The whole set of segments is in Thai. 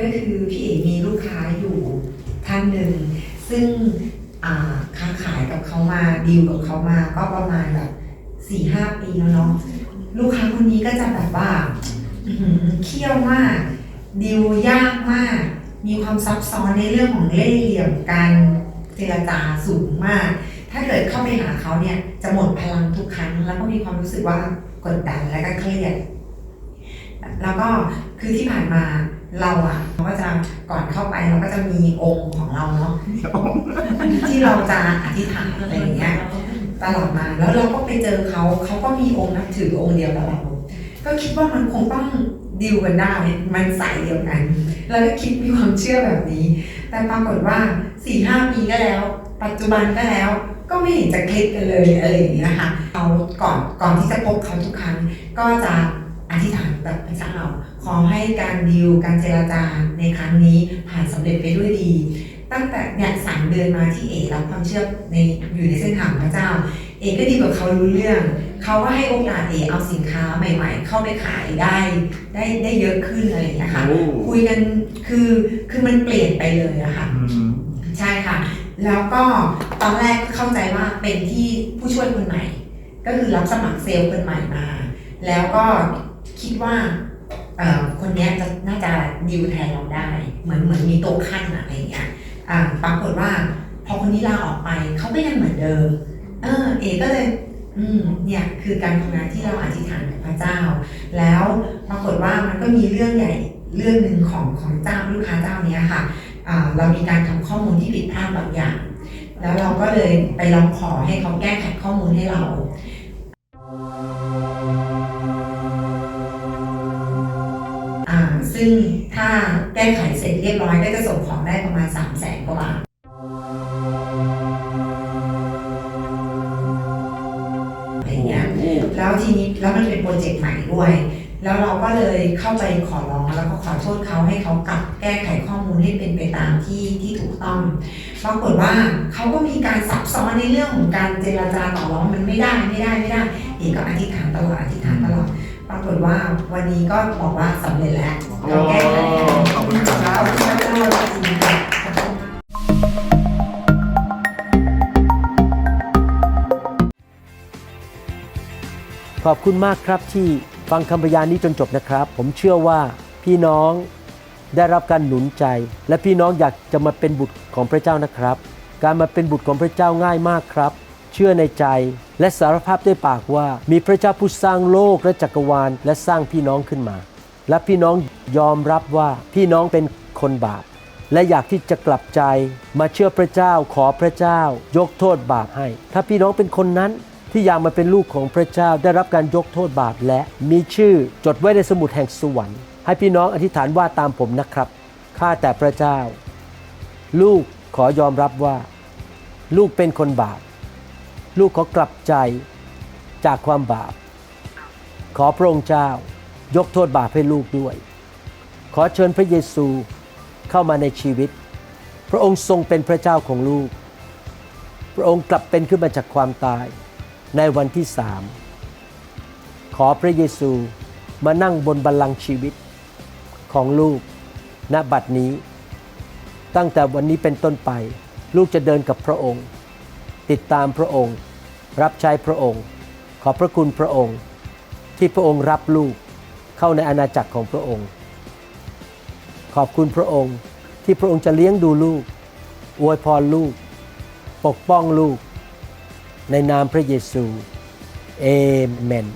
ก็คือพี่เอกมีลูกค้าอยู่ท่านหนึ่ง ซึ่งค้าขายกับเขามาดีลกับเขามาก็ประมาณแบบสี่ห้าปีแล้วเนาะลูกค้าคนนี้ก็จะแบบว่าเคี่ยวมากดีลยากมาก มีความซับซ้อนในเรื่องของเล่ห์เหลี่ยมการเจรจาสูงมาก ถ้าเกิดเข้าไปหาเขาเนี่ยจะหมดพลังทุกครั้ง แล้วก็มีความรู้สึกว่ากดดันและก็เครียดแล้วก็คือที่ผ่านมา เราอะเราก็จะก่อนเข้าไปเราก็จะมีองค์ของเราเนาะที่เราจะอธิษฐานอะไรอย่างเงี้ยตลอดมาแล้วเราก็ไปเจอเขาเขาก็มีองค์นับถือองค์เดียวกับเราก็คิดว่ามันคงต้องดีลกันได้มันสายเดียวกันแล้วก็คิดมีความเชื่อแบบนี้ แต่ปรากฏว่าสี่ห้าปีก็แล้ว ปัจจุบันก็แล้ว ก็ไม่เห็นจะคลิกกันเลยอะไรอย่างเงี้ยค่ะเขาก่อนก่อนที่จะพบเขาทุกครั้ง ก็จะอธิษฐานแบบพระเจ้า ขอให้การดีลการเจรจาในครั้งนี้ผ่านสำเร็จไปด้วยดี ตั้งแต่เนี่ยสามเดือนมาที่เอรับความเชื่อในอยู่ในเส้นทางของพระเจ้า เอก็ดีกว่าเขารู้เรื่อง เขาก็ให้โอกาสเอเอาสินค้าใหม่ ๆ เข้าไปขายได้ได้ได้เยอะขึ้นอะไรอย่างเงี้ยค่ะโอ้คุยกันคือคือมันเปลี่ยนไปเลยอะค่ะอืมใช่ค่ะ แล้วก็ตอนแรกเข้าใจว่าเป็นที่ผู้ช่วยคนใหม่ ก็คือรับสมัครเซลล์คนใหม่มา แล้วก็คิดว่าเอ่อ คนนี้จะน่าจะดิวแทนเราได้ เหมือนเหมือนมีโต๊ะขั้นอะไรอย่างเงี้ยปรากฏว่าพอคนนี้ลาออกไปเขาก็ยังเหมือนเดิม เออ เอก็เลย อืมเนี่ยคือการทำงานที่เราอธิษฐานกับพระเจ้า แล้วปรากฏว่ามันก็มีเรื่องใหญ่เรื่องหนึ่งของของเจ้าลูกค้าเจ้าเนี้ยค่ะเรามีการทำข้อมูลที่ผิดพลาดบางอย่าง แล้วเราก็เลยไปร้องขอให้เขาแก้ไขข้อมูลให้เรา ซึ่งถ้าแก้ไขเสร็จเรียบร้อยก็จะส่งของได้ประมาณ 3 0 0แสนกว่าบาทอะไรอย่างเงี้ยแล้วทีนี้แล้วมันเป็นโปรเจกต์ใหม่ด้วย แล้วเราก็เลยเข้าไปขอร้องแล้วก็ขอโทษเขาให้เขากลับแก้ไขข้อมูลให้เป็นไปตามที่ที่ถูกต้องปรากฏว่าเขาก็มีการซับซ้อนในเรื่องของการเจรจาต่อรองมันไม่ได้ไม่ได้ไม่ได้เอกก็อธิษฐานตลอดอธิษฐานตลอด ปรากฏว่าวันนี้ก็บอกว่าสำเร็จแล้วเราแก้ไขแล้วขอบคุณครับขอบคุณพระเจ้าจริงๆค่ะขอบคุณมากขอบคุณมากครับที่ฟังคำพยานนี้จนจบนะครับ ผมเชื่อว่าพี่น้องได้รับการหนุนใจ และพี่น้องอยากจะมาเป็นบุตรของพระเจ้านะครับ การมาเป็นบุตรของพระเจ้าง่ายมากครับ เชื่อในใจ และสารภาพด้วยปากว่ามีพระเจ้าผู้สร้างโลกและจักรวาลและสร้างพี่น้องขึ้นมา และพี่น้องยอมรับว่าพี่น้องเป็นคนบาป และอยากที่จะกลับใจมาเชื่อพระเจ้าขอพระเจ้า ยกโทษบาปให้ ถ้าพี่น้องเป็นคนนั้นที่อยากมาเป็นลูกของพระเจ้าได้รับการยกโทษบาปและมีชื่อจดไว้ในสมุดแห่งสวรรค์ ให้พี่น้องอธิษฐานว่าตามผมนะครับข้าแต่พระเจ้า ลูกขอยอมรับว่า ลูกเป็นคนบาป ลูกขอกลับใจจากความบาป ขอพระองค์เจ้ายกโทษบาปให้ลูกด้วย ขอเชิญพระเยซูเข้ามาในชีวิต พระองค์ทรงเป็นพระเจ้าของลูก พระองค์กลับเป็นขึ้นมาจากความตายในวันที่สามขอพระเยซูมานั่งบนบัลลังก์ชีวิตของลูกณบัดนี้ ตั้งแต่วันนี้เป็นต้นไป ลูกจะเดินกับพระองค์ ติดตามพระองค์ รับใช้พระองค์ ขอบพระคุณพระองค์ ที่พระองค์รับลูกเข้าในอาณาจักรของพระองค์ ขอบคุณพระองค์ที่พระองค์จะเลี้ยงดูลูก อวยพรลูก ปกป้องลูก ในนามพระเยซูเอเมน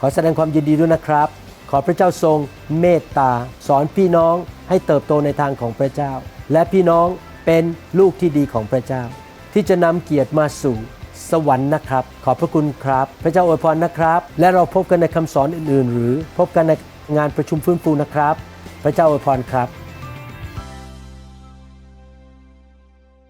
ขอแสดงความยินดีด้วยนะครับ ขอพระเจ้าทรงเมตตา สอนพี่น้องให้เติบโตในทางของพระเจ้า และพี่น้องเป็นลูกที่ดีของพระเจ้า ที่จะนำเกียรติมาสู่สวรรค์นะครับ ขอบพระคุณครับ พระเจ้าอวยพรนะครับ และเราพบกันในคำสอนอื่น ๆ หรือพบกันในงานประชุมฟื้นฟูนะครับ พระเจ้าอวยพรครับ